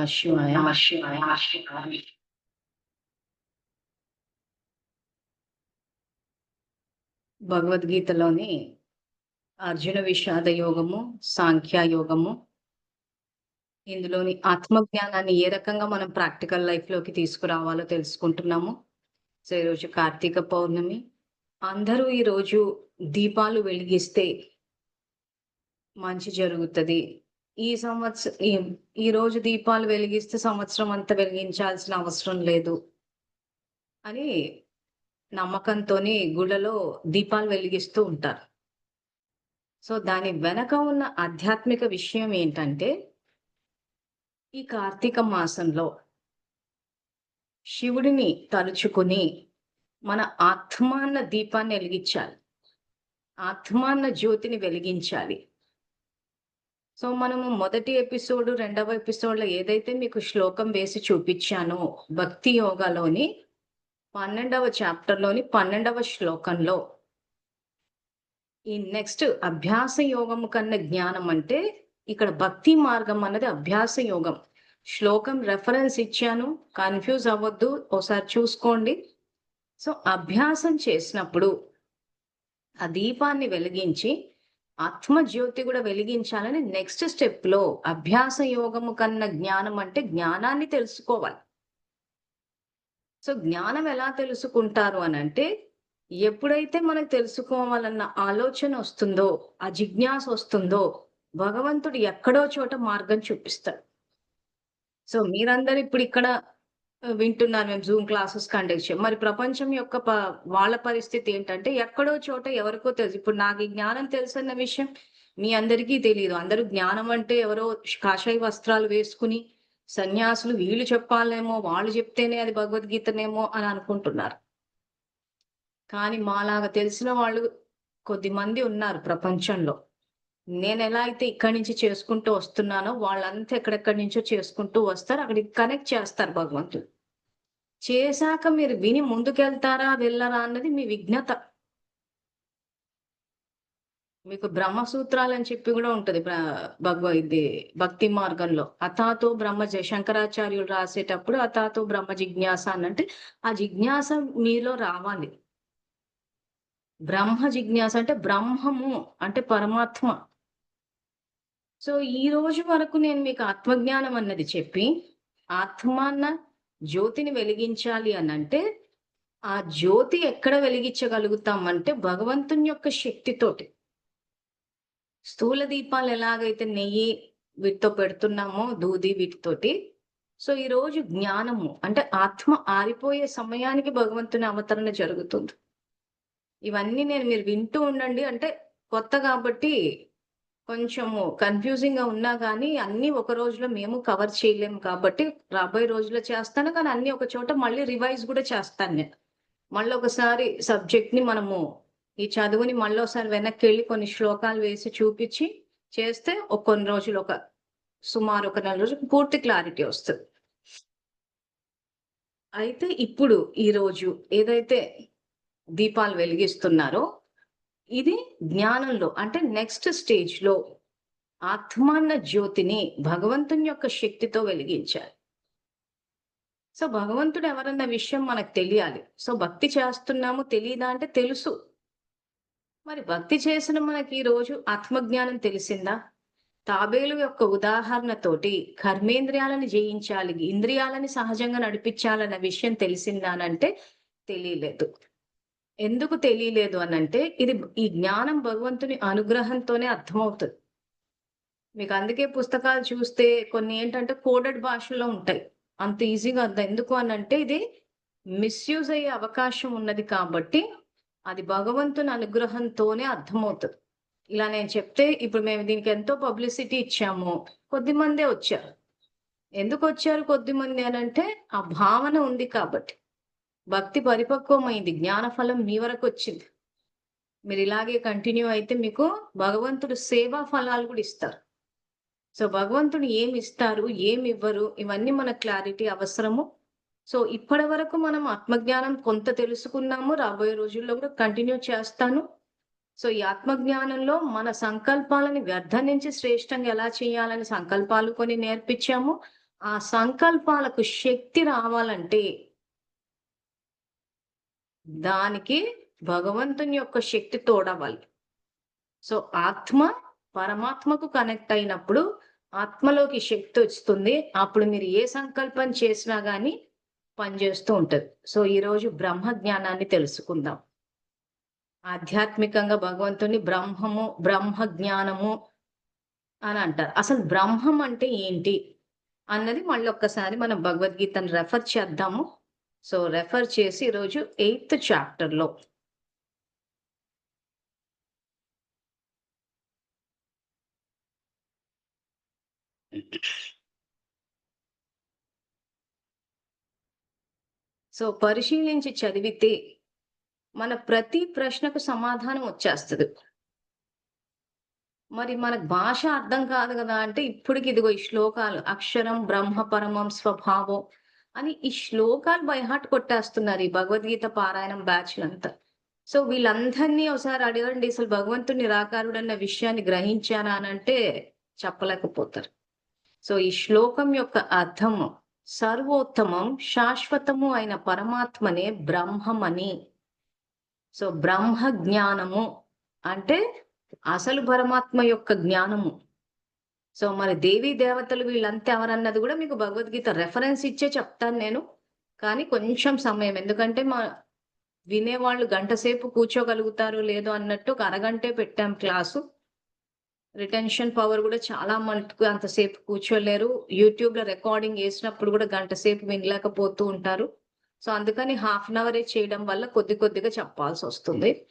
నమ శివాయ నమ శివాయ నమ శివాయ భగవద్గీతలోని అర్జున విషాద యోగము సాంఖ్య యోగము ఇందులోని ఆత్మజ్ఞానాన్ని ఏ రకంగా మనం ప్రాక్టికల్ లైఫ్లోకి తీసుకురావాలో తెలుసుకుంటున్నాము. సో ఈరోజు కార్తీక పౌర్ణమి. అందరూ ఈరోజు దీపాలు వెలిగిస్తే మంచి జరుగుతుంది. ఈ సంవత్సరం ఈ రోజు దీపాలు వెలిగిస్తే సంవత్సరం అంతా వెలిగించాల్సిన అవసరం లేదు అని నమ్మకంతో గుళ్ళలో దీపాలు వెలిగిస్తూ ఉంటారు. సో దాని వెనక ఉన్న ఆధ్యాత్మిక విషయం ఏంటంటే ఈ కార్తీక మాసంలో శివుడిని తలుచుకుని మన ఆత్మాన్న దీపాన్ని వెలిగించాలి. ఆత్మాన్న జ్యోతిని వెలిగించాలి. సో మనము మొదటి ఎపిసోడ్ రెండవ ఎపిసోడ్లో ఏదైతే మీకు శ్లోకం వేసి చూపించానో భక్తి యోగాలోని పన్నెండవ చాప్టర్లోని పన్నెండవ శ్లోకంలో ఈ నెక్స్ట్ అభ్యాస యోగము కన్నా జ్ఞానం అంటే ఇక్కడ భక్తి మార్గం అన్నది అభ్యాస యోగం. శ్లోకం రెఫరెన్స్ ఇచ్చాను కన్ఫ్యూజ్ అవ్వద్దు ఒకసారి చూసుకోండి. సో అభ్యాసం చేసినప్పుడు ఆ దీపాన్ని వెలిగించి ఆత్మజ్యోతి కూడా వెలిగించాలని నెక్స్ట్ స్టెప్లో అభ్యాస యోగము కన్నా జ్ఞానం అంటే జ్ఞానాన్ని తెలుసుకోవాలి. సో జ్ఞానం ఎలా తెలుసుకుంటారు అని అంటే ఎప్పుడైతే మనకు తెలుసుకోవాలన్న ఆలోచన వస్తుందో ఆ జిజ్ఞాస వస్తుందో భగవంతుడు ఎక్కడో చోట మార్గం చూపిస్తాడు. సో మీరందరూ ఇప్పుడు ఇక్కడ వింటున్నారు మేము జూమ్ క్లాసెస్ కండక్ట్ చేయం. మరి ప్రపంచం యొక్క వాళ్ళ పరిస్థితి ఏంటంటే ఎక్కడో చోట ఎవరికో తెలుసు. ఇప్పుడు నాకు ఈ జ్ఞానం తెలుసన్న విషయం మీ అందరికీ తెలియదు అందరూ జ్ఞానం అంటే ఎవరో కాషాయ వస్త్రాలు వేసుకుని సన్యాసులు వీళ్ళు చెప్పాలేమో వాళ్ళు చెప్తేనే అది భగవద్గీతనేమో అని అనుకుంటున్నారు. కానీ మాలాగా తెలిసిన వాళ్ళు కొద్ది మంది ఉన్నారు ప్రపంచంలో. నేను ఎలా అయితే ఇక్కడి నుంచి చేసుకుంటూ వస్తున్నానో వాళ్ళంతా ఎక్కడెక్కడి నుంచో చేసుకుంటూ వస్తారు. అక్కడికి కనెక్ట్ చేస్తారు భగవంతుడు. చేశాక మీరు విని ముందుకెళ్తారా వెళ్ళరా అన్నది మీ విజ్ఞత. మీకు బ్రహ్మసూత్రాలు అని చెప్పి కూడా ఉంటది భగవ ఇది భక్తి మార్గంలో. అతాతో బ్రహ్మ శంకరాచార్యులు రాసేటప్పుడు అతాతో బ్రహ్మ జిజ్ఞాస అనంటే ఆ జిజ్ఞాస మీలో రావాలి. బ్రహ్మ జిజ్ఞాస అంటే బ్రహ్మము అంటే పరమాత్మ. సో ఈ రోజు వరకు నేను మీకు ఆత్మజ్ఞానం అన్నది చెప్పి ఆత్మాన్న జ్యోతిని వెలిగించాలి అని అంటే ఆ జ్యోతి ఎక్కడ వెలిగించగలుగుతాం అంటే భగవంతుని యొక్క శక్తితోటి. స్థూల దీపాలు ఎలాగైతే నెయ్యి వీటితో పెడుతున్నామో దూది వీటితోటి. సో ఈ రోజు జ్ఞానము అంటే ఆత్మ ఆరిపోయే సమయానికి భగవంతుని అవతరణ జరుగుతుంది. ఇవన్నీ నేను మీరు వింటూ ఉండండి. అంటే కొత్త కాబట్టి కొంచెము కన్ఫ్యూజింగ్గా ఉన్నా కానీ అన్ని ఒక రోజులో మేము కవర్ చేయలేము కాబట్టి రాబోయే రోజుల్లో చేస్తాను. కానీ అన్ని ఒక చోట మళ్ళీ రివైజ్ కూడా చేస్తాను నేను. మళ్ళీ ఒకసారి సబ్జెక్ట్ని మనము ఈ చదువుని మళ్ళీ ఒకసారి వెనక్కి వెళ్ళి కొన్ని శ్లోకాలు వేసి చూపించి చేస్తే ఒక కొన్ని రోజులు ఒక సుమారు ఒక నెల రోజులు పూర్తి క్లారిటీ వస్తుంది. అయితే ఇప్పుడు ఈ రోజు ఏదైతే దీపాలు వెలిగిస్తున్నారో ఇది జ్ఞానంలో అంటే నెక్స్ట్ స్టేజ్లో ఆత్మాన్న జ్యోతిని భగవంతుని యొక్క శక్తితో వెలిగించాలి. సో భగవంతుడు ఎవరన్న విషయం మనకు తెలియాలి. సో భక్తి చేస్తున్నాము తెలియదా అంటే తెలుసు. మరి భక్తి చేసిన మనకి ఈ రోజు ఆత్మజ్ఞానం తెలిసిందా? తాబేలు యొక్క ఉదాహరణతోటి కర్మేంద్రియాలను జయించాలి ఇంద్రియాలని సహజంగా నడిపించాలన్న విషయం తెలిసిందానంటే తెలియలేదు. ఎందుకు తెలియలేదు అని అంటే ఇది ఈ జ్ఞానం భగవంతుని అనుగ్రహంతోనే అర్థమవుతుంది. మీకు అందుకే పుస్తకాలు చూస్తే కొన్ని ఏంటంటే కోడెడ్ భాషలో ఉంటాయి. అంత ఈజీగా అర్థం. ఎందుకు అని అంటే ఇది మిస్యూజ్ అయ్యే అవకాశం ఉన్నది కాబట్టి అది భగవంతుని అనుగ్రహంతోనే అర్థమవుతుంది. ఇలా నేను చెప్తే ఇప్పుడు మేము దీనికి ఎంతో పబ్లిసిటీ ఇచ్చాము. కొద్ది మందే వచ్చారు. ఎందుకు వచ్చారు కొద్ది మంది అని అంటే ఆ భావన ఉంది కాబట్టి. భక్తి పరిపక్వమైంది. జ్ఞానఫలం మీ వరకు వచ్చింది మీరు ఇలాగే కంటిన్యూ అయితే మీకు భగవంతుడు సేవా ఫలాలు కూడా ఇస్తారు. సో భగవంతుడు ఏమి ఇస్తారు ఏమి ఇవ్వరు ఇవన్నీ మన క్లారిటీ అవసరము. సో ఇప్పటి వరకు మనం ఆత్మజ్ఞానం కొంత తెలుసుకున్నాము. రాబోయే రోజుల్లో కూడా కంటిన్యూ చేస్తాను. సో ఈ ఆత్మజ్ఞానంలో మన సంకల్పాలని వ్యర్థం నుంచి శ్రేష్టంగా ఎలా చేయాలని సంకల్పాలు కొన్ని నేర్పించాము. ఆ సంకల్పాలకు శక్తి రావాలంటే దానికి భగవంతుని యొక్క శక్తి తోడవాలి సో ఆత్మ పరమాత్మకు కనెక్ట్ అయినప్పుడు ఆత్మలోకి శక్తి వస్తుంది. అప్పుడు మీరు ఏ సంకల్పం చేసినా గానీ పనిచేస్తూ ఉంటది. సో ఈరోజు బ్రహ్మ జ్ఞానాన్ని తెలుసుకుందాం. ఆధ్యాత్మికంగా భగవంతుని బ్రహ్మము బ్రహ్మ జ్ఞానము అని అంటారు. అసలు బ్రహ్మం అంటే ఏంటి? అన్నది మళ్ళీ ఒక్కసారి మనం భగవద్గీతను రెఫర్ చేద్దాము. సో రెఫర్ చేసి ఈరోజు ఎయిత్ చాప్టర్లో సో పరిశీలించి చదివితే మన ప్రతి ప్రశ్నకు సమాధానం వచ్చేస్తుంది. మరి మనకు భాష అర్థం కాదు కదా అంటే ఇప్పటికి ఇదిగో ఈ శ్లోకాలు అక్షరం బ్రహ్మ పరమం స్వభావం అని ఈ శ్లోకాలు బైహార్ట్ కొట్టేస్తున్నారు ఈ భగవద్గీత పారాయణం బ్యాచ్ అంతా. సో వీళ్ళందరినీ ఒకసారి అడగండి అసలు భగవంతుడు నిరాకారుడు అన్న విషయాన్ని గ్రహించారా అని అంటే చెప్పలేకపోతారు. సో ఈ శ్లోకం యొక్క అర్థము సర్వోత్తమం శాశ్వతము అయిన పరమాత్మనే బ్రహ్మమని. సో బ్రహ్మ జ్ఞానము అంటే అసలు పరమాత్మ యొక్క జ్ఞానము. సో మరి దేవీ దేవతలు వీళ్ళంతా ఎవరన్నది కూడా మీకు భగవద్గీత రెఫరెన్స్ ఇచ్చే చెప్తాను నేను. కానీ కొంచెం సమయం ఎందుకంటే మా వినేవాళ్ళు గంట సేపు కూర్చోగలుగుతారు లేదో అన్నట్టు ఒక అరగంటే పెట్టాం క్లాసు. రిటెన్షన్ పవర్ కూడా చాలా మటుకు అంతసేపు కూర్చోలేరు. యూట్యూబ్లో రికార్డింగ్ వేసినప్పుడు కూడా గంట సేపు వినలేకపోతూ ఉంటారు. సో అందుకని హాఫ్ అన్ అవరే చేయడం వల్ల కొద్ది కొద్దిగా చెప్పాల్సి వస్తుంది.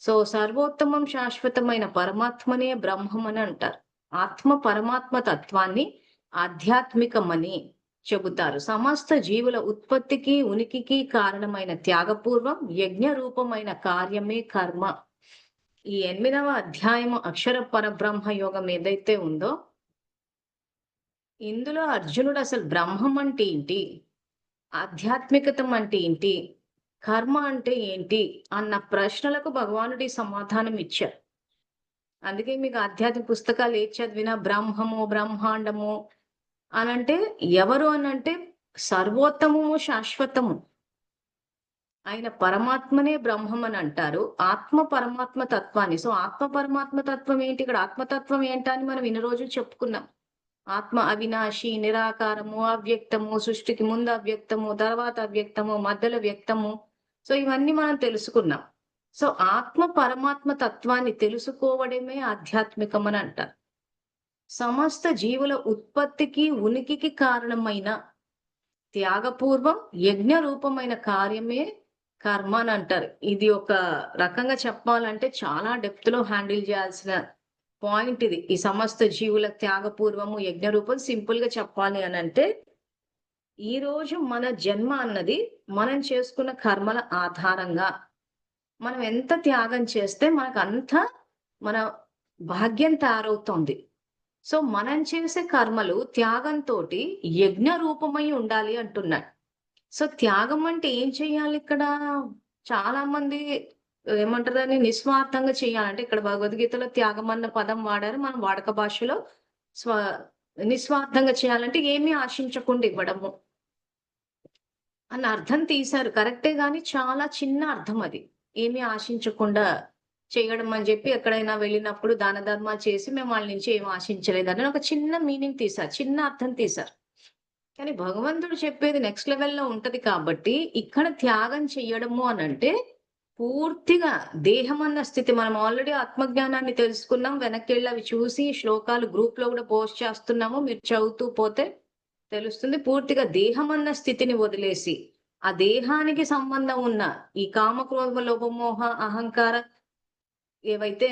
సో సర్వోత్తమం శాశ్వతమైన పరమాత్మనే బ్రహ్మం అని అంటారు. ఆత్మ పరమాత్మ తత్వాన్ని ఆధ్యాత్మికమని చెబుతారు. సమస్త జీవుల ఉత్పత్తికి ఉనికికి కారణమైన త్యాగపూర్వం యజ్ఞ రూపమైన కార్యమే కర్మ. ఈ ఎనిమిదవ అధ్యాయము అక్షర పరబ్రహ్మ యోగం ఏదైతే ఉందో ఇందులో అర్జునుడు అసలు బ్రహ్మం అంటే ఏంటి? ఆధ్యాత్మికతం అంటే ఏంటి? కర్మ అంటే ఏంటి? అన్న ప్రశ్నలకు భగవానుడి సమాధానం ఇచ్చారు. అందుకే మీకు ఆధ్యాత్మిక పుస్తకాలు ఏ చదివినా బ్రహ్మము బ్రహ్మాండము అనంటే ఎవరు అనంటే సర్వోత్తమము శాశ్వతము. ఆయన పరమాత్మనే బ్రహ్మం అని అంటారు. ఆత్మ పరమాత్మ తత్వాన్ని. సో ఆత్మ పరమాత్మ తత్వం ఏంటి? ఇక్కడ ఆత్మతత్వం ఏంటని మనం ఇన్ని రోజులు చెప్పుకున్నాం. ఆత్మ అవినాశి నిరాకారము అవ్యక్తము సృష్టికి ముందు అవ్యక్తము తర్వాత అవ్యక్తము మధ్యలో వ్యక్తము. సో ఇవన్నీ మనం తెలుసుకున్నాం. సో ఆత్మ పరమాత్మ తత్వాన్ని తెలుసుకోవడమే ఆధ్యాత్మికం అని అంటారు సమస్త జీవుల ఉత్పత్తికి ఉనికికి కారణమైన త్యాగపూర్వం యజ్ఞ రూపమైన కార్యమే కర్మ అని అంటారు ఇది ఒక రకంగా చెప్పాలంటే చాలా డెప్త్లో హ్యాండిల్ చేయాల్సిన పాయింట్ ఇది. ఈ సమస్త జీవుల త్యాగపూర్వము యజ్ఞ రూపం సింపుల్గా చెప్పాలి అని అంటే ఈ రోజు మన జన్మ అన్నది మనం చేసుకున్న కర్మల ఆధారంగా మనం ఎంత త్యాగం చేస్తే మనకు అంత మన భాగ్యం తయారవుతుంది. సో మనం చేసే కర్మలు త్యాగంతో యజ్ఞ రూపమై ఉండాలి అంటున్నాడు. సో త్యాగం అంటే ఏం చేయాలి ఇక్కడ? చాలా మంది ఏమంటారు దాన్ని నిస్వార్థంగా చేయాలంటే ఇక్కడ భగవద్గీతలో త్యాగం అన్న పదం వాడారు. మనం వాడక భాషలో స్వ నిస్వార్థంగా చేయాలంటే ఏమీ ఆశించకుండా ఇవ్వడము అన్న అర్థం తీశారు. కరెక్టే గాని చాలా చిన్న అర్థం అది. ఏమీ ఆశించకుండా చేయడం అని చెప్పి ఎక్కడైనా వెళ్ళినప్పుడు దాన ధర్మాలు చేసి మేము వాళ్ళ నుంచి ఏం ఆశించలేదని ఒక చిన్న మీనింగ్ తీశారు చిన్న అర్థం తీశారు కానీ భగవంతుడు చెప్పేది నెక్స్ట్ లెవెల్లో ఉంటది కాబట్టి ఇక్కడ త్యాగం చెయ్యడము అని అంటే పూర్తిగా దేహం అన్న స్థితి మనం ఆల్రెడీ ఆత్మజ్ఞానాన్ని తెలుసుకున్నాం వెనక్కి వెళ్ళి అవి చూసి శ్లోకాలు గ్రూప్లో కూడా పోస్ట్ చేస్తున్నాము మీరు చదువుతూ పోతే తెలుస్తుంది. పూర్తిగా దేహం అన్న స్థితిని వదిలేసి ఆ దేహానికి సంబంధం ఉన్న ఈ కామక్రోధ లోపమోహ అహంకార ఏవైతే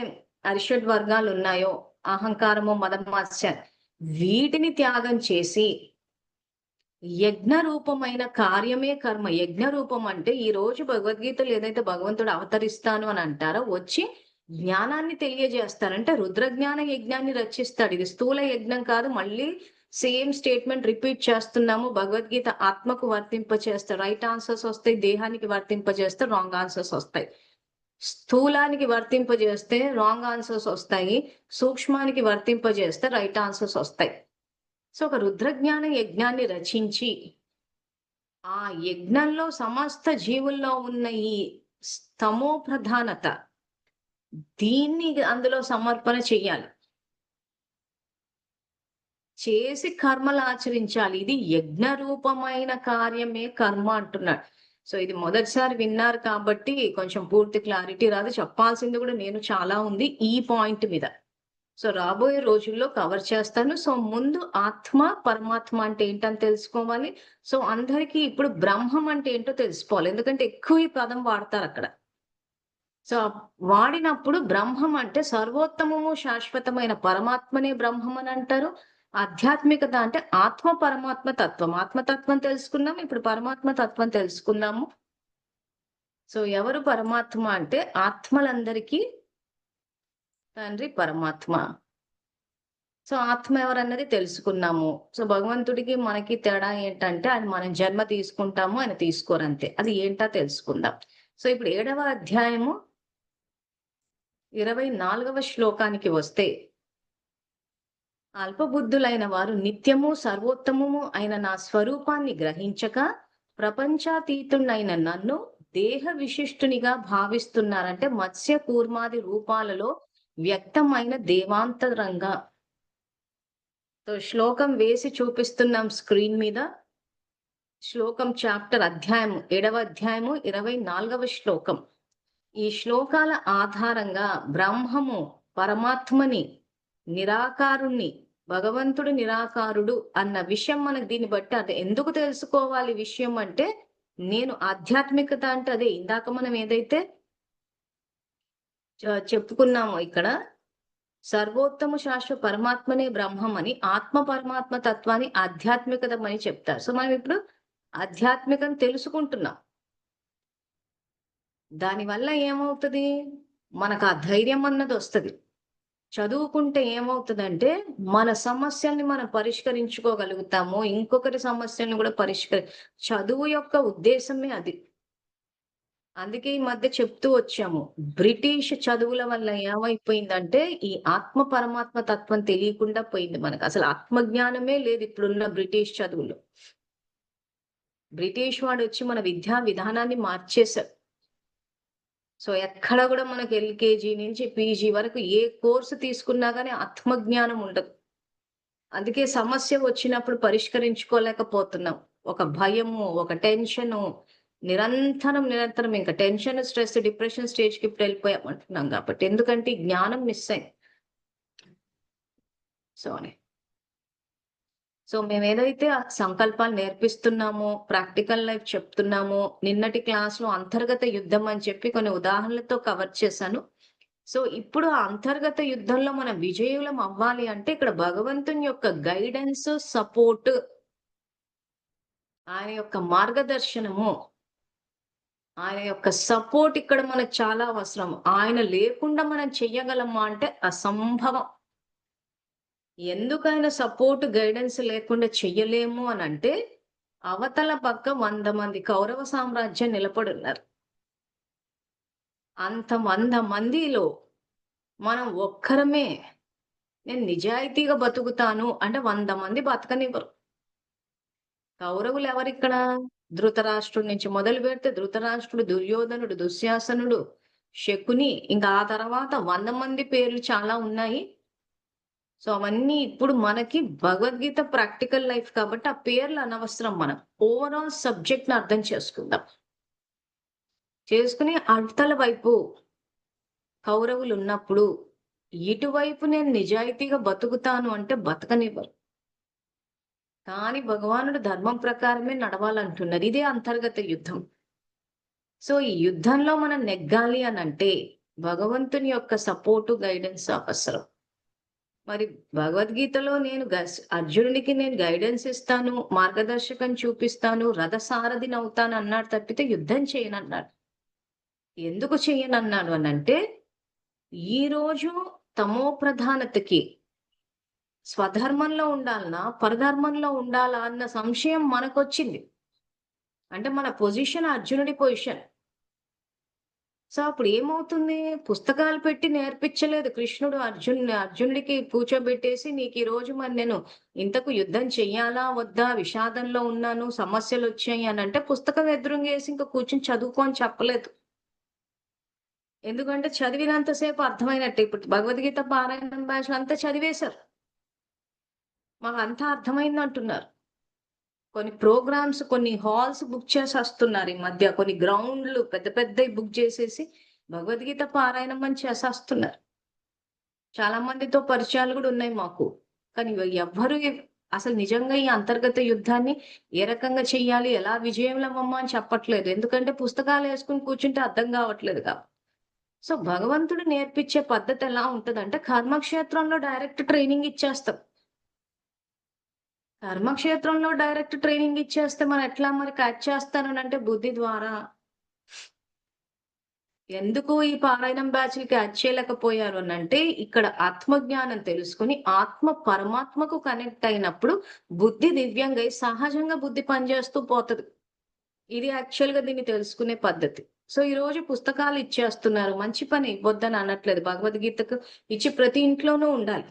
అరిషడ్ వర్గాలు ఉన్నాయో అహంకారము మదమాత్స్య వీటిని త్యాగం చేసి యజ్ఞ రూపమైన కార్యమే కర్మ. యజ్ఞ రూపం అంటే ఈ రోజు భగవద్గీతలు ఏదైతే భగవంతుడు అవతరిస్తాను అని అంటారో వచ్చి జ్ఞానాన్ని తెలియజేస్తారంటే రుద్రజ్ఞాన యజ్ఞాన్ని రచిస్తాడు. ఇది స్థూల యజ్ఞం కాదు మళ్ళీ సేమ్ స్టేట్మెంట్ రిపీట్ చేస్తున్నాము. భగవద్గీత ఆత్మకు వర్తింప చేస్తే రైట్ ఆన్సర్స్ వస్తాయి. దేహానికి వర్తింపజేస్తే రాంగ్ ఆన్సర్స్ వస్తాయి. స్థూలానికి వర్తింపజేస్తే రాంగ్ ఆన్సర్స్ వస్తాయి. సూక్ష్మానికి వర్తింపజేస్తే రైట్ ఆన్సర్స్ వస్తాయి. సో ఒక రుద్రజ్ఞాన యజ్ఞాన్ని రచించి ఆ యజ్ఞంలో సమస్త జీవుల్లో ఉన్న ఈ స్తమో ప్రధానత దీన్ని అందులో సమర్పణ చెయ్యాలి. చేసి కర్మలు ఆచరించాలి. ఇది యజ్ఞ రూపమైన కార్యమే కర్మ అంటున్నాడు. సో ఇది మొదటిసారి విన్నారు కాబట్టి కొంచెం పూర్తి క్లారిటీ రాదు. చెప్పాల్సింది కూడా నేను చాలా ఉంది ఈ పాయింట్ మీద. సో రాబోయే రోజుల్లో కవర్ చేస్తాను. సో ముందు ఆత్మ పరమాత్మ అంటే ఏంటని తెలుసుకోవాలి. సో అందరికీ ఇప్పుడు బ్రహ్మం అంటే ఏంటో తెలుసుకోవాలి. ఎందుకంటే ఎక్కువ ఈ పదం వాడతారు అక్కడ. సో వాడినప్పుడు బ్రహ్మం అంటే సర్వోత్తమము శాశ్వతమైన పరమాత్మనే బ్రహ్మం అని అంటారు. ఆధ్యాత్మికత అంటే ఆత్మ పరమాత్మ తత్వం. ఆత్మతత్వం తెలుసుకున్నాం ఇప్పుడు పరమాత్మ తత్వం తెలుసుకున్నాము. సో ఎవరు పరమాత్మ అంటే ఆత్మలందరికీ తండ్రి పరమాత్మ. సో ఆత్మ ఎవరన్నది తెలుసుకున్నాము. సో భగవంతుడికి మనకి తేడా ఏంటంటే ఆయన మనం జన్మ తీసుకుంటాము ఆయన తీసుకోరంతే అది ఏంటా తెలుసుకుందాం. సో ఇప్పుడు ఏడవ అధ్యాయము ఇరవై నాలుగవ శ్లోకానికి వస్తే అల్పబుద్ధులైన వారు నిత్యము సర్వోత్తమము అయిన నా స్వరూపాన్ని గ్రహించక ప్రపంచాతీతుడైన నన్ను దేహ విశిష్టునిగా భావిస్తున్నారంటే మత్స్య కూర్మాది రూపాలలో వ్యక్తమైన దేవాంతరంగా. శ్లోకం వేసి చూపిస్తున్నాం స్క్రీన్ మీద. శ్లోకం చాప్టర్ అధ్యాయము ఏడవ అధ్యాయము ఇరవై నాలుగవ శ్లోకం. ఈ శ్లోకాల ఆధారంగా బ్రహ్మము పరమాత్మని నిరాకారుణ్ణి భగవంతుడు నిరాకారుడు అన్న విషయం మనకు దీన్ని బట్టి అది ఎందుకు తెలుసుకోవాలి విషయం అంటే నేను ఆధ్యాత్మికత అంటే అదే ఇందాక మనం ఏదైతే చెప్పుకున్నామో ఇక్కడ సర్వోత్తమ శాశ్వ పరమాత్మనే బ్రహ్మం అని ఆత్మ పరమాత్మ తత్వాన్ని ఆధ్యాత్మికతమని చెప్తారు. సో మనం ఇప్పుడు ఆధ్యాత్మికం తెలుసుకుంటున్నాం. దానివల్ల ఏమవుతుంది? మనకు ఆ ధైర్యం అన్నది వస్తుంది. చదువుకుంటే ఏమవుతుందంటే మన సమస్యల్ని మనం పరిష్కరించుకోగలుగుతాము. ఇంకొకరి సమస్యల్ని కూడా పరిష్కరి చదువు యొక్క ఉద్దేశమే అది. అందుకే ఈ మధ్య చెప్తూ వచ్చాము. బ్రిటిష్ చదువుల వల్ల ఏమైపోయిందంటే ఈ ఆత్మ పరమాత్మ తత్వం తెలియకుండా పోయింది మనకు. అసలు ఆత్మజ్ఞానమే లేదు ఇప్పుడున్న బ్రిటిష్ చదువులు. బ్రిటిష్ వాడు వచ్చి మన విద్యా విధానాన్ని మార్చేశారు సో ఎక్కడ కూడా మనకు ఎల్కేజీ నుంచి పీజీ వరకు ఏ కోర్సు తీసుకున్నా కానీ ఆత్మజ్ఞానం ఉండదు. అందుకే సమస్య వచ్చినప్పుడు పరిష్కరించుకోలేకపోతున్నాం. ఒక భయము ఒక టెన్షను నిరంతరం నిరంతరం ఇంకా టెన్షన్ స్ట్రెస్ డిప్రెషన్ స్టేజ్కి ఇప్పుడు వెళ్ళిపోయామంటున్నాం కాబట్టి ఎందుకంటే జ్ఞానం మిస్ అయింది. సో సో మేము ఏదైతే సంకల్పాలు నేర్పిస్తున్నామో ప్రాక్టికల్ లైఫ్ చెప్తున్నామో నిన్నటి క్లాస్లో అంతర్గత యుద్ధం అని చెప్పి కొన్ని ఉదాహరణలతో కవర్ చేశాను. సో ఇప్పుడు ఆ అంతర్గత యుద్ధంలో మనం విజయులం అవ్వాలి అంటే ఇక్కడ భగవంతుని యొక్క గైడెన్స్ సపోర్ట్ ఆయన యొక్క మార్గదర్శనము ఆయన యొక్క సపోర్ట్ ఇక్కడ మనకు చాలా అవసరం. ఆయన లేకుండా మనం చెయ్యగలమా అంటే అసంభవం. ఎందుకైనా సపోర్ట్ గైడెన్స్ లేకుండా చెయ్యలేము అని అంటే అవతల పక్క వంద మంది కౌరవ సామ్రాజ్యం నిలబడున్నారు. అంత వంద మందిలో మనం ఒక్కరమే నేను నిజాయితీగా బతుకుతాను అంటే వంద మంది బతకనివ్వరు. కౌరవులు ఎవరిక్కడ ధృతరాష్ట్రుడి నుంచి మొదలు పెడితే ధృతరాష్ట్రుడు దుర్యోధనుడు దుశ్శాసనుడు శకుని ఇంకా ఆ తర్వాత వంద మంది పేర్లు చాలా ఉన్నాయి. సో అవన్నీ ఇప్పుడు మనకి భగవద్గీత ప్రాక్టికల్ లైఫ్ కాబట్టి ఆ పేర్లు అనవసరం మనం. ఓవరాల్ సబ్జెక్ట్ని అర్థం చేసుకుందాం. చేసుకుని అర్థల వైపు కౌరవులు ఉన్నప్పుడు ఇటువైపు నేను నిజాయితీగా బతుకుతాను అంటే బతకనివ్వరు. కానీ భగవానుడు ధర్మం ప్రకారమే నడవాలంటున్నారు. ఇదే అంతర్గత యుద్ధం. సో ఈ యుద్ధంలో మనం నెగ్గాలి అని అంటే భగవంతుని యొక్క సపోర్టు గైడెన్స్ అవసరం. మరి భగవద్గీతలో నేను అర్జునుడికి నేను గైడెన్స్ ఇస్తాను మార్గదర్శకం చూపిస్తాను రథసారథిని అవుతాను అన్నాడు తప్పితే యుద్ధం చేయను అన్నాడు ఎందుకు చేయను అన్నాడు అని అంటే ఈరోజు తమో ప్రధానతకి స్వధర్మంలో ఉండాలనా పరధర్మంలో ఉండాలా అన్న సంశయం మనకొచ్చింది. అంటే మన పొజిషన్ అర్జునుడి పొజిషన్. సో అప్పుడు ఏమవుతుంది? పుస్తకాలు పెట్టి నేర్పించలేదు. కృష్ణుడు అర్జున్ అర్జునుడికి కూర్చోబెట్టేసి నీకు ఈ రోజు మరి నేను ఇంతకు యుద్ధం చెయ్యాలా? వద్దా? విషాదంలో ఉన్నాను సమస్యలు వచ్చాయి అని అంటే పుస్తకం ఎదురుంగేసి ఇంకా కూర్చుని చదువుకో అని చెప్పలేదు. ఎందుకంటే చదివినంతసేపు అర్థమైనట్టు. ఇప్పుడు భగవద్గీత పారాయణం భాషలు అంతా చదివేశారు. మాకు అంతా అర్థమైంది అంటున్నారు కొన్ని ప్రోగ్రామ్స్ కొన్ని హాల్స్ బుక్ చేసి వస్తున్నారు ఈ మధ్య. కొన్ని గ్రౌండ్లు పెద్ద పెద్దవి బుక్ చేసేసి భగవద్గీత పారాయణం అని చేసేస్తున్నారు చాలా మందితో పరిచయాలు కూడా ఉన్నాయి మాకు. కానీ ఎవ్వరు అసలు నిజంగా ఈ అంతర్గత యుద్ధాన్ని ఏ రకంగా చెయ్యాలి ఎలా విజయంలమ్మమ్మ అని చెప్పట్లేదు. ఎందుకంటే పుస్తకాలు వేసుకుని కూర్చుంటే అర్థం కావట్లేదు కాబట్టి సో భగవంతుడు నేర్పించే పద్ధతి ఎలా ఉంటుందంటే కర్మక్షేత్రంలో డైరెక్ట్ ట్రైనింగ్ ఇచ్చేస్తాం. కర్మక్షేత్రంలో డైరెక్ట్ ట్రైనింగ్ ఇచ్చేస్తే మనం ఎట్లా మరి క్యాచ్ చేస్తాను అంటే బుద్ధి ద్వారా. ఎందుకు ఈ పారాయణం బ్యాచ్లు క్యాచ్ చేయలేకపోయారు అని అంటే ఇక్కడ ఆత్మజ్ఞానం తెలుసుకుని ఆత్మ పరమాత్మకు కనెక్ట్ అయినప్పుడు బుద్ధి దివ్యంగా సహజంగా బుద్ధి పనిచేస్తూ పోతుంది. ఇది యాక్చువల్గా దీన్ని తెలుసుకునే పద్ధతి. సో ఈ రోజు పుస్తకాలు ఇచ్చేస్తున్నారు. మంచి పని ఇవ్వద్దని అనట్లేదు భగవద్గీతకు ఇచ్చి ప్రతి ఇంట్లోనూ ఉండాలి.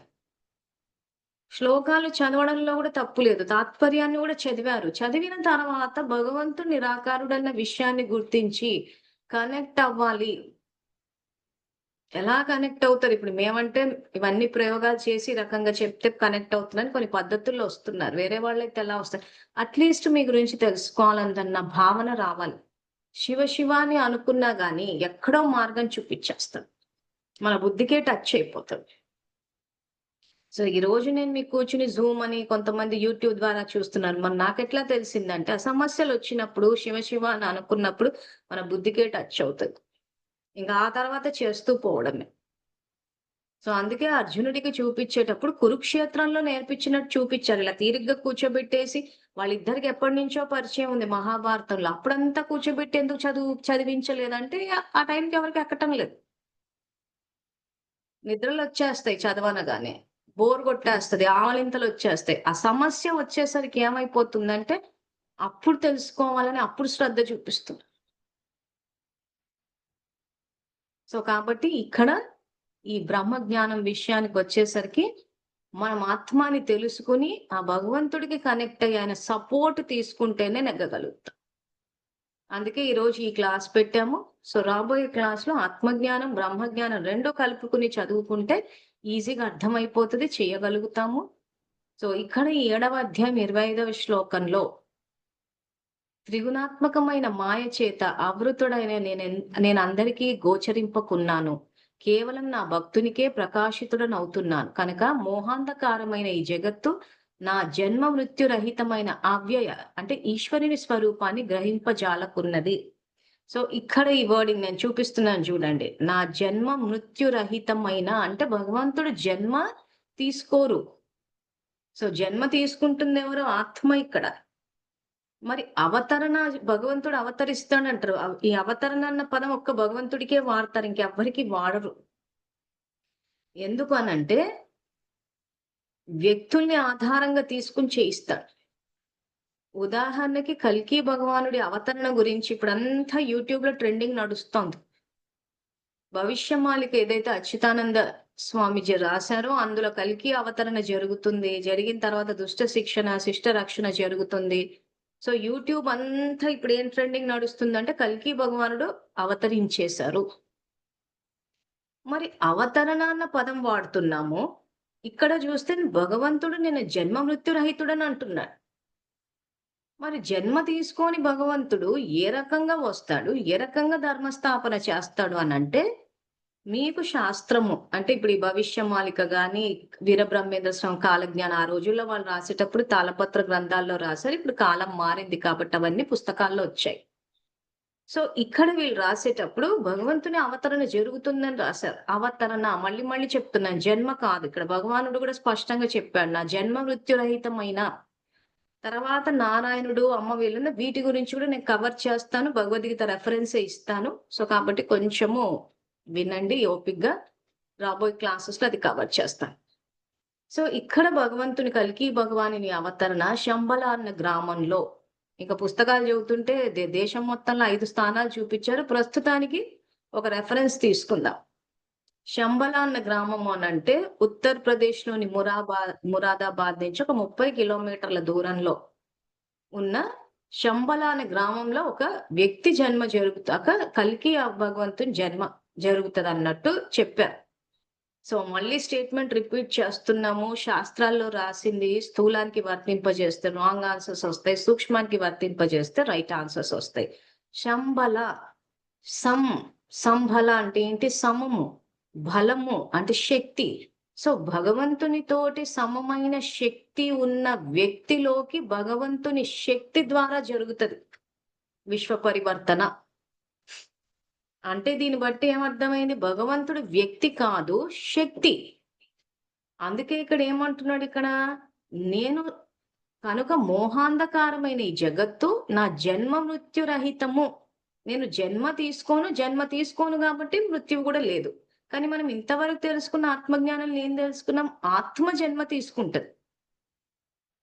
శ్లోకాలు చదవడంలో కూడా తప్పు లేదు. తాత్పర్యాన్ని కూడా చదివారు. చదివిన తర్వాత భగవంతుడు నిరాకారుడన్న విషయాన్ని గుర్తించి కనెక్ట్ అవ్వాలి. ఎలా కనెక్ట్ అవుతారు? ఇప్పుడు మేమంటే ఇవన్నీ ప్రయోగాలు చేసి రకంగా చెప్తే కనెక్ట్ అవుతుందని కొన్ని పద్ధతుల్లో వస్తున్నారు. వేరే వాళ్ళైతే ఎలా వస్తారు? అట్లీస్ట్ మీ గురించి తెలుసుకోవాలన్న భావన రావాలి. శివ శివాని అనుకున్నా గానీ ఎక్కడో మార్గం చూపించేస్తాడు మన బుద్ధికే టచ్ అయిపోతుంది. సో ఈ రోజు నేను మీకు కూర్చుని జూమ్ అని కొంతమంది యూట్యూబ్ ద్వారా చూస్తున్నాను మరి నాకెట్లా తెలిసిందంటే ఆ సమస్యలు వచ్చినప్పుడు శివ శివ అని అనుకున్నప్పుడు మన బుద్ధికే టచ్ అవుతుంది. ఇంకా ఆ తర్వాత చేస్తూ పోవడమే. సో అందుకే అర్జునుడికి చూపించేటప్పుడు కురుక్షేత్రంలో నేర్పించినట్టు చూపించారు. ఇలా తీరిగ్గా కూర్చోబెట్టేసి వాళ్ళిద్దరికి ఎప్పటి నుంచో పరిచయం ఉంది మహాభారతంలో. అప్పుడంతా కూర్చోబెట్టి ఎందుకు చదువు చదివించలేదంటే ఆ టైంకి ఎవరికి ఎక్కటం లేదు. నిద్రలు వచ్చేస్తాయి చదవనగానే. బోర్ కొట్టేస్తుంది ఆవలింతలు వచ్చేస్తాయి. ఆ సమస్య వచ్చేసరికి ఏమైపోతుందంటే అప్పుడు తెలుసుకోవాలని అప్పుడు శ్రద్ధ చూపిస్తుంది. సో కాబట్టి ఇక్కడ ఈ బ్రహ్మ జ్ఞానం విషయానికి వచ్చేసరికి మనం ఆత్మాని తెలుసుకుని ఆ భగవంతుడికి కనెక్ట్ అయ్యి ఆయన సపోర్ట్ తీసుకుంటేనే నెగ్గగలుగుతాం. అందుకే ఈరోజు ఈ క్లాస్ పెట్టాము. సో రాబోయే క్లాస్లో ఆత్మజ్ఞానం బ్రహ్మజ్ఞానం రెండో కలుపుకుని చదువుకుంటే ఈజీగా అర్థమైపోతుంది చేయగలుగుతాము. సో ఇక్కడ ఈ ఏడవ అధ్యాయం ఇరవై ఐదవ శ్లోకంలో త్రిగుణాత్మకమైన మాయ చేత ఆవృతుడైన నేను నేను అందరికీ గోచరింపకున్నాను. కేవలం నా భక్తునికే ప్రకాశితుడనవుతున్నాను. కనుక మోహాంధకారమైన ఈ జగత్తు నా జన్మ మృత్యురహితమైన అవ్యయ అంటే ఈశ్వరుని స్వరూపాన్ని గ్రహింపజాలకున్నది. సో ఇక్కడ ఈ వర్డింగ్ నేను చూపిస్తున్నాను చూడండి. నా జన్మ మృత్యురహితమైన అంటే భగవంతుడు జన్మ తీసుకోరు. సో జన్మ తీసుకుంటుంది ఎవరు? ఆత్మ ఇక్కడ. మరి అవతరణ భగవంతుడు అవతరిస్తాడంటారు. ఈ అవతరణ అన్న పదం ఒక్క భగవంతుడికే వాడతారు. ఇంకెవ్వరికి వాడరు. ఎందుకు అనంటే వ్యక్తుల్ని ఆధారంగా తీసుకుని చేయిస్తాడు ఉదాహరణకి కల్కి భగవానుడి అవతరణ గురించి ఇప్పుడంతా యూట్యూబ్లో ట్రెండింగ్ నడుస్తోంది. భవిష్యమాలిక ఏదైతే అచ్యుతానంద స్వామిజీ రాశారో అందులో కల్కి అవతరణ జరుగుతుంది జరిగిన తర్వాత దుష్ట శిక్షణ శిష్ట రక్షణ జరుగుతుంది. సో యూట్యూబ్ అంతా ఇప్పుడు ఏం ట్రెండింగ్ నడుస్తుందంటే కల్కి భగవానుడు అవతరించేశారు. మరి అవతరణ అన్న పదం వాడుతున్నాము. ఇక్కడ చూస్తే భగవంతుడు నేను జన్మ మృత్యురహితుడని అంటున్నాడు. మరి జన్మ తీసుకొని భగవంతుడు ఏ రకంగా వస్తాడు ఏ రకంగా ధర్మస్థాపన చేస్తాడు అని అంటే మీకు శాస్త్రము. అంటే ఇప్పుడు ఈ భవిష్యమాలిక గాని వీరబ్రహ్మేంద్ర స్వామి కాలజ్ఞానం ఆ రోజుల్లో వాళ్ళు రాసేటప్పుడు తాళపత్ర గ్రంథాల్లో రాశారు. ఇప్పుడు కాలం మారింది కాబట్టి అవన్నీ పుస్తకాల్లో వచ్చాయి. సో ఇక్కడ వీళ్ళు రాసేటప్పుడు భగవంతుని అవతరణ జరుగుతుందని రాశారు. అవతరణ మళ్ళీ మళ్ళీ చెప్తున్నాను జన్మ కాదు. ఇక్కడ భగవానుడు కూడా స్పష్టంగా చెప్పాడు నా జన్మ మృత్యురహితమైన తర్వాత నారాయణుడు అమ్మ వీళ్ళని వీటి గురించి కూడా నేను కవర్ చేస్తాను భగవద్గీత రెఫరెన్స్ ఇస్తాను. సో కాబట్టి కొంచెము వినండి ఓపిక్గా రాబోయే క్లాసెస్లో అది కవర్ చేస్తాను. సో ఇక్కడ భగవంతుని కలికి భగవాని అవతరణ శంబల అన్న గ్రామంలో. ఇంకా పుస్తకాలు చదువుతుంటే దేశం మొత్తంలో ఐదు స్థానాలు చూపించారు. ప్రస్తుతానికి ఒక రెఫరెన్స్ తీసుకుందాం. శంబల అన్న గ్రామం అని అంటే ఉత్తరప్రదేశ్లోని మురాబాద్ మురాదాబాద్ నుంచి ఒక ముప్పై కిలోమీటర్ల దూరంలో ఉన్న శంబల అనే గ్రామంలో ఒక వ్యక్తి జన్మ జరుగుతాక కల్కి భగవంతుని జన్మ జరుగుతుంది అన్నట్టు చెప్పారు. సో మళ్ళీ స్టేట్మెంట్ రిపీట్ చేస్తున్నాము. శాస్త్రాల్లో రాసింది స్థూలానికి వర్తింపజేస్తే రాంగ్ ఆన్సర్స్ వస్తాయి సూక్ష్మానికి వర్తింపజేస్తే రైట్ ఆన్సర్స్ వస్తాయి. శంబల సం సంబల అంటే ఏంటి? సమము. బలము అంటే శక్తి. సో భగవంతునితోటి సమమైన శక్తి ఉన్న వ్యక్తిలోకి భగవంతుని శక్తి ద్వారా జరుగుతుంది. విశ్వ పరివర్తన. అంటే దీన్ని బట్టి ఏమర్థమైంది? భగవంతుడు వ్యక్తి కాదు శక్తి. అందుకే ఇక్కడ ఏమంటున్నాడు ఇక్కడ? నేను కనుక మోహాంధకారమైన ఈ జగత్తు నా జన్మ మృత్యురహితము. నేను జన్మ తీసుకోను జన్మ తీసుకోను కాబట్టి మృత్యువు కూడా లేదు. కానీ మనం ఇంతవరకు తెలుసుకున్న ఆత్మజ్ఞానం ఏం తెలుసుకున్నాం ఆత్మ జన్మ తీసుకుంటది.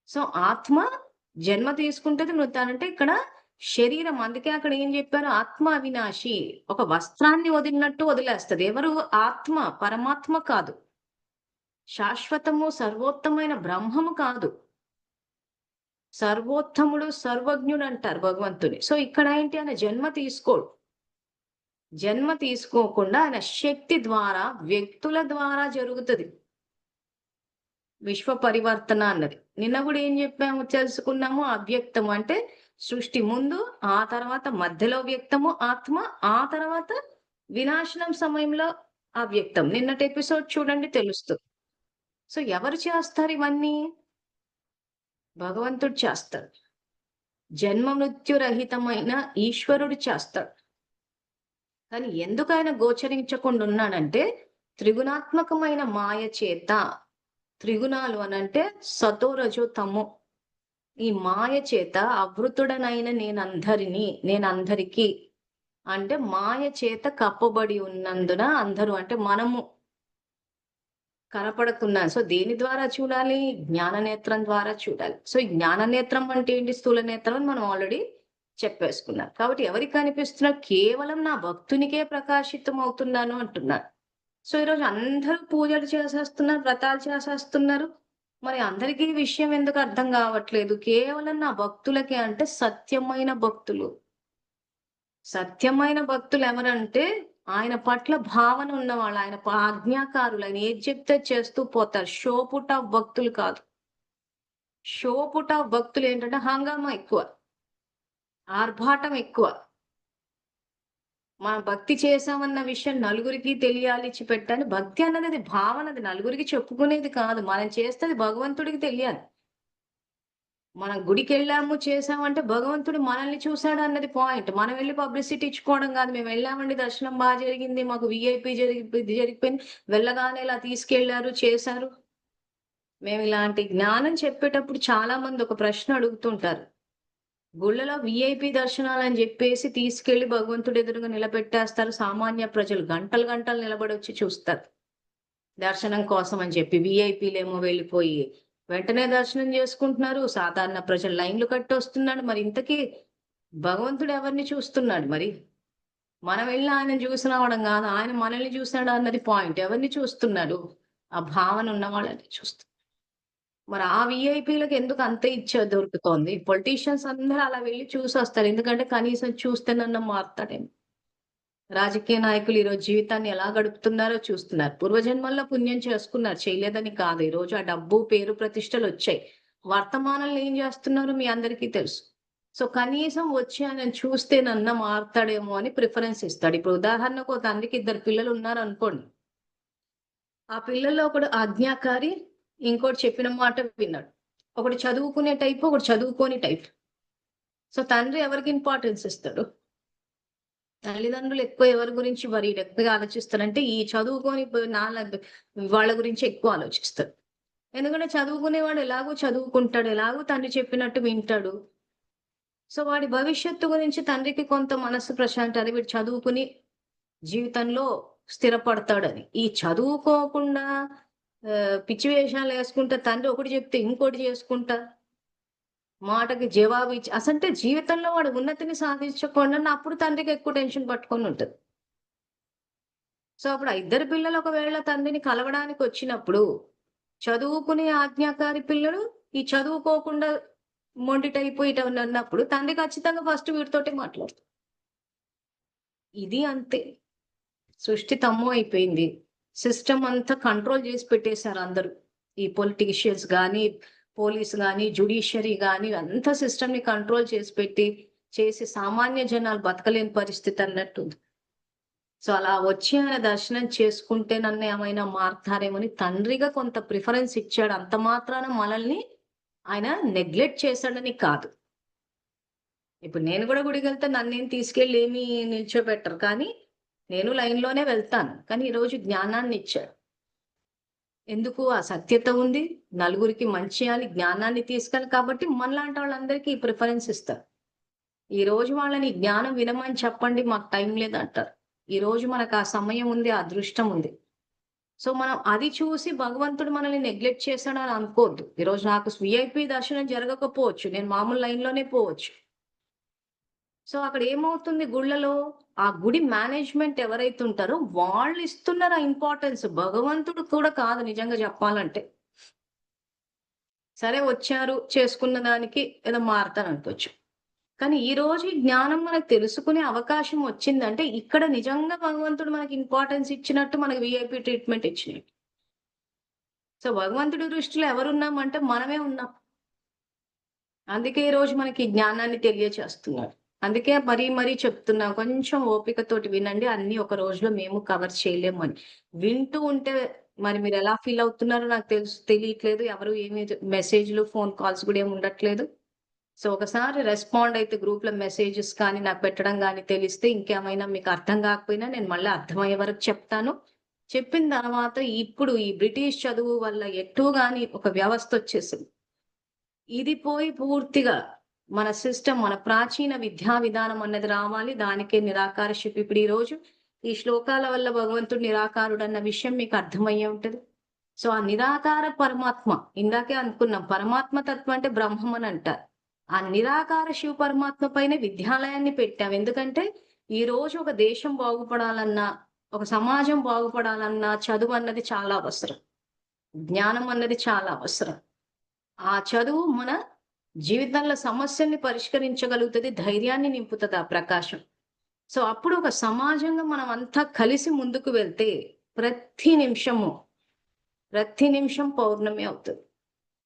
సో ఆత్మ జన్మ తీసుకుంటది మృతానంటే ఇక్కడ శరీరం అందుకే అక్కడ ఏం చెప్పారు? ఆత్మ అవినాశి. ఒక వస్త్రాన్ని వదిలినట్టు వదిలేస్తుంది. ఎవరు? ఆత్మ పరమాత్మ కాదు. శాశ్వతము సర్వోత్తమైన బ్రహ్మము కాదు. సర్వోత్తముడు సర్వజ్ఞుడు అంటారు భగవంతుని. సో ఇక్కడ ఏంటి? ఆయన జన్మ తీసుకోడు. జన్మ తీసుకోకుండా ఆయన శక్తి ద్వారా వ్యక్తుల ద్వారా జరుగుతుంది. విశ్వ పరివర్తన అన్నది. నిన్న కూడా ఏం చెప్పాము తెలుసుకున్నాము అవ్యక్తము అంటే సృష్టి ముందు ఆ తర్వాత మధ్యలో వ్యక్తము ఆత్మ ఆ తర్వాత వినాశనం సమయంలో అవ్యక్తం. నిన్నటి ఎపిసోడ్ చూడండి తెలుస్తుంది సో ఎవరు చేస్తారు ఇవన్నీ? భగవంతుడు చేస్తాడు. జన్మ మృత్యురహితమైన ఈశ్వరుడు చేస్తాడు. కానీ ఎందుకు ఆయన గోచరించకుండా ఉన్నాడంటే త్రిగుణాత్మకమైన మాయ చేత. త్రిగుణాలు అనంటే సతో రజో తము. ఈ మాయ చేత అవృతుడనైన నేను నేనందరికీ. అంటే మాయ చేత కప్పబడి ఉన్నందున అందరూ అంటే మనము కనపడుతున్నాను సో దేని ద్వారా చూడాలి? జ్ఞాన నేత్రం ద్వారా చూడాలి. సో జ్ఞాన నేత్రం అంటే ఏంటి? స్థూల నేత్రం అని మనం ఆల్రెడీ చెప్పేసుకున్నారు. కాబట్టి ఎవరికి కనిపిస్తున్నా కేవలం నా భక్తునికే ప్రకాశితం అవుతున్నాను అంటున్నారు. సో ఈరోజు అందరూ పూజలు చేసేస్తున్నారు వ్రతాలు చేసేస్తున్నారు. మరి అందరికీ విషయం ఎందుకు అర్థం కావట్లేదు? కేవలం నా భక్తులకే అంటే సత్యమైన భక్తులు. సత్యమైన భక్తులు ఎవరంటే ఆయన పట్ల భావన ఉన్నవాళ్ళు ఆయన ఆజ్ఞాకారులు. ఆయన ఏది చెప్తే చేస్తూ పోతారు. షోపుట భక్తులు కాదు. షోపుట భక్తులు ఏంటంటే హంగామా ఎక్కువ. ఆర్భాటం ఎక్కువ. మనం భక్తి చేసామన్న విషయం నలుగురికి తెలియాలి పెట్టాలి భక్తి అన్నది అది భావన అది నలుగురికి చెప్పుకునేది కాదు. మనం చేస్తే భగవంతుడికి తెలియాలి. మనం గుడికి వెళ్ళాము చేసామంటే భగవంతుడు మనల్ని చూశాడు అన్నది పాయింట్ మనం వెళ్ళి పబ్లిసిటీ ఇచ్చుకోవడం కాదు. మేము వెళ్ళామండి దర్శనం బాగా జరిగింది. మాకు విఐపి జరిగి జరిగిపోయింది. వెళ్ళగానే ఇలా తీసుకెళ్ళారు చేశారు. మేము ఇలాంటి జ్ఞానం చెప్పేటప్పుడు చాలా మంది ఒక ప్రశ్న అడుగుతుంటారు. గుళ్ళలో విఐపి దర్శనాలు అని చెప్పేసి తీసుకెళ్ళి భగవంతుడు ఎదురుగా నిలబెట్టేస్తారు. సామాన్య ప్రజలు గంటలు గంటలు నిలబడి వచ్చి చూస్తారు. దర్శనం కోసం అని చెప్పి విఐపీలేమో వెళ్ళిపోయి వెంటనే దర్శనం చేసుకుంటున్నారు. సాధారణ ప్రజలు లైన్లు కట్టి వస్తున్నాడు మరి ఇంతకీ భగవంతుడు ఎవరిని చూస్తున్నాడు మరి? మనం వెళ్ళి ఆయన చూసి కాదు. ఆయన మనల్ని చూసాడు అన్నది పాయింట్ ఎవరిని చూస్తున్నాడు? ఆ భావన ఉన్న వాళ్ళని చూస్తున్నాడు. మరి ఆ విఐపీలకు ఎందుకు అంత ఇచ్చే దొరుకుతోంది? పొలిటీషియన్స్ అందరూ అలా వెళ్ళి చూసి వస్తారు ఎందుకంటే కనీసం చూస్తేనన్నా మారుతాడేమో రాజకీయ నాయకులు ఈరోజు జీవితాన్ని ఎలా గడుపుతున్నారో చూస్తున్నారు. పూర్వజన్మల్లో పుణ్యం చేసుకున్నారు. చేయలేదని కాదు. ఈరోజు ఆ డబ్బు పేరు ప్రతిష్టలు వచ్చాయి. వర్తమానంలో ఏం చేస్తున్నారు మీ అందరికీ తెలుసు. సో కనీసం వచ్చి ఆయన చూస్తే నన్న మారుతాడేమో అని ప్రిఫరెన్స్ ఇస్తాడు. ఇప్పుడు ఉదాహరణకు ఒక తండ్రికి ఇద్దరు పిల్లలు ఉన్నారు అనుకోండి ఆ పిల్లల్లో ఒకడు ఆజ్ఞాకారి ఇంకోటి చెప్పిన మాట విన్నాడు. ఒకటి చదువుకునే టైప్ ఒకటి చదువుకోని టైప్ సో తండ్రి ఎవరికి ఇంపార్టెన్స్ ఇస్తాడు? తల్లిదండ్రులు ఎక్కువ ఎవరి గురించి వరి ఎక్కువగా ఆలోచిస్తారంటే ఈ చదువుకొని నాలుగు వాళ్ళ గురించి ఎక్కువ ఆలోచిస్తారు. ఎందుకంటే చదువుకునేవాడు ఎలాగో చదువుకుంటాడు ఎలాగో తండ్రి చెప్పినట్టు వింటాడు. సో వాడి భవిష్యత్తు గురించి తండ్రికి కొంత మనసు ప్రశాంతత అది వీడు చదువుకుని జీవితంలో స్థిరపడతాడని. ఈ చదువుకోకుండా పిచ్చి వేషాలు వేసుకుంటా తండ్రి ఒకటి చెప్తే ఇంకోటి చేసుకుంటా. మాటకి జవాబు ఇచ్చి అసంటే జీవితంలో వాడు ఉన్నతిని సాధించకుండా అప్పుడు తండ్రికి ఎక్కువ టెన్షన్ పట్టుకొని ఉంటుంది. సో అప్పుడు ఆ ఇద్దరు పిల్లలు ఒకవేళ తండ్రిని కలవడానికి వచ్చినప్పుడు చదువుకునే ఆజ్ఞాకారి పిల్లలు ఈ చదువుకోకుండా మొండిటైపోయి అన్నప్పుడు తండ్రి ఖచ్చితంగా ఫస్ట్ వీటితోటి మాట్లాడుతుంది ఇది అంతే. సృష్టి తమ్ము అయిపోయింది. సిస్టమ్ అంతా కంట్రోల్ చేసి పెట్టేశారు అందరూ. ఈ పొలిటీషియన్స్ కానీ పోలీస్ కానీ జుడిషియరీ కానీ అంత సిస్టమ్ని కంట్రోల్ చేసి పెట్టి చేసి సామాన్య జనాలు బతకలేని పరిస్థితి అన్నట్టుంది సో అలా వచ్చి ఆయన దర్శనం చేసుకుంటే నన్ను ఏమైనా మారుతారేమని తండ్రిగా కొంత ప్రిఫరెన్స్ ఇచ్చాడు. అంత మాత్రాన మనల్ని ఆయన నెగ్లెక్ట్ చేశాడని కాదు. ఇప్పుడు నేను కూడా గుడికి వెళ్తే నన్నేం తీసుకెళ్ళి ఏమి నిల్చోబెట్టరు. కానీ నేను లైన్లోనే వెళ్తాను కానీ ఈరోజు జ్ఞానాన్ని ఇచ్చాడు ఎందుకు? ఆ సత్యత ఉంది. నలుగురికి మంచి అని జ్ఞానాన్ని తీసుకెళ్ళి కాబట్టి మనలాంటి వాళ్ళందరికీ ప్రిఫరెన్స్ ఇస్తారు. ఈ రోజు వాళ్ళని జ్ఞానం వినమని చెప్పండి మాకు టైం లేదంటారు. ఈ రోజు మనకు ఆ సమయం ఉంది ఆ అదృష్టం ఉంది. సో మనం అది చూసి భగవంతుడు మనల్ని నెగ్లెక్ట్ చేశాడు అని అనుకోవద్దు ఈరోజు నాకు విఐపి దర్శనం జరగకపోవచ్చు నేను మామూలు లైన్లోనే పోవచ్చు. సో అక్కడ ఏమవుతుంది గుళ్ళలో? ఆ గుడి మేనేజ్మెంట్ ఎవరైతే ఉంటారో వాళ్ళు ఇస్తున్నారు ఆ ఇంపార్టెన్స్ భగవంతుడు కూడా కాదు నిజంగా చెప్పాలంటే. సరే వచ్చారు చేసుకున్న దానికి ఏదో మారుతాను అనుకోవచ్చు. కానీ ఈ రోజు ఈ జ్ఞానం మనకు తెలుసుకునే అవకాశం వచ్చిందంటే ఇక్కడ నిజంగా భగవంతుడు మనకి ఇంపార్టెన్స్ ఇచ్చినట్టు మనకి విఐపి ట్రీట్మెంట్ ఇచ్చినట్టు సో భగవంతుడి దృష్టిలో ఎవరున్నామంటే మనమే ఉన్నాం. అందుకే ఈ రోజు మనకి జ్ఞానాన్ని తెలియచేస్తున్నాడు అందుకే మరీ మరీ చెప్తున్నా కొంచెం ఓపికతోటి వినండి అన్ని ఒక రోజులో మేము కవర్ చేయలేము అని. వింటూ ఉంటే మరి మీరు ఎలా ఫీల్ అవుతున్నారో నాకు తెలుసు తెలియట్లేదు. ఎవరు ఏమి మెసేజ్లు ఫోన్ కాల్స్ కూడా ఏమి ఉండట్లేదు. సో ఒకసారి రెస్పాండ్ అయితే గ్రూప్లో మెసేజెస్ కానీ నాకు పెట్టడం కానీ తెలిస్తే ఇంకేమైనా మీకు అర్థం కాకపోయినా నేను మళ్ళీ అర్థమయ్యే వరకు చెప్తాను. చెప్పిన తర్వాత ఇప్పుడు ఈ బ్రిటిష్ చదువు వల్ల ఎటు కానీ ఒక వ్యవస్థ వచ్చేసింది. ఇది పోయి పూర్తిగా మన సిస్టమ్ మన ప్రాచీన విద్యా విధానం అన్నది రావాలి. దానికే నిరాకార నిరాకారశిప్ ఇప్పుడు ఈ రోజు. ఈ శ్లోకాల వల్ల భగవంతుడు నిరాకారుడు అన్న విషయం మీకు అర్థమయ్యే ఉంటది. సో ఆ నిరాకార పరమాత్మ ఇందాకే అనుకున్నాం పరమాత్మ తత్వం అంటే బ్రహ్మం అని అంటారు. ఆ నిరాకార శివ పరమాత్మ పైన విద్యాలయాన్ని పెట్టాం. ఎందుకంటే ఈ రోజు ఒక దేశం బాగుపడాలన్నా ఒక సమాజం బాగుపడాలన్నా చదువు అన్నది చాలా అవసరం. జ్ఞానం అన్నది చాలా అవసరం. ఆ చదువు మన జీవితంలో సమస్యల్ని పరిష్కరించగలుగుతుంది ధైర్యాన్ని నింపుతుంది ఆ ప్రకాశం. సో అప్పుడు ఒక సమాజంగా మనం అంతా కలిసి ముందుకు వెళ్తే ప్రతి నిమిషము ప్రతి నిమిషం పౌర్ణమి అవుతుంది.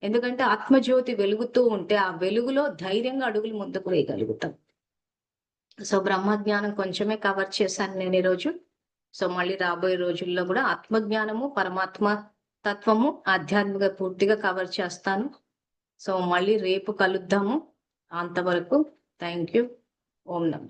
ఎందుకంటే ఆత్మజ్యోతి వెలుగుతూ ఉంటే ఆ వెలుగులో ధైర్యంగా అడుగులు ముందుకు వేయగలుగుతాం. సో బ్రహ్మజ్ఞానం కొంచెమే కవర్ చేశాను నేను ఈరోజు. సో మళ్ళీ రాబోయే రోజుల్లో కూడా ఆత్మజ్ఞానము పరమాత్మ తత్వము ఆధ్యాత్మిక పూర్తిగా కవర్ చేస్తాను. సో మళ్ళీ రేపు కలుద్దాము. అంతవరకు థ్యాంక్ యూ. ఓం నమ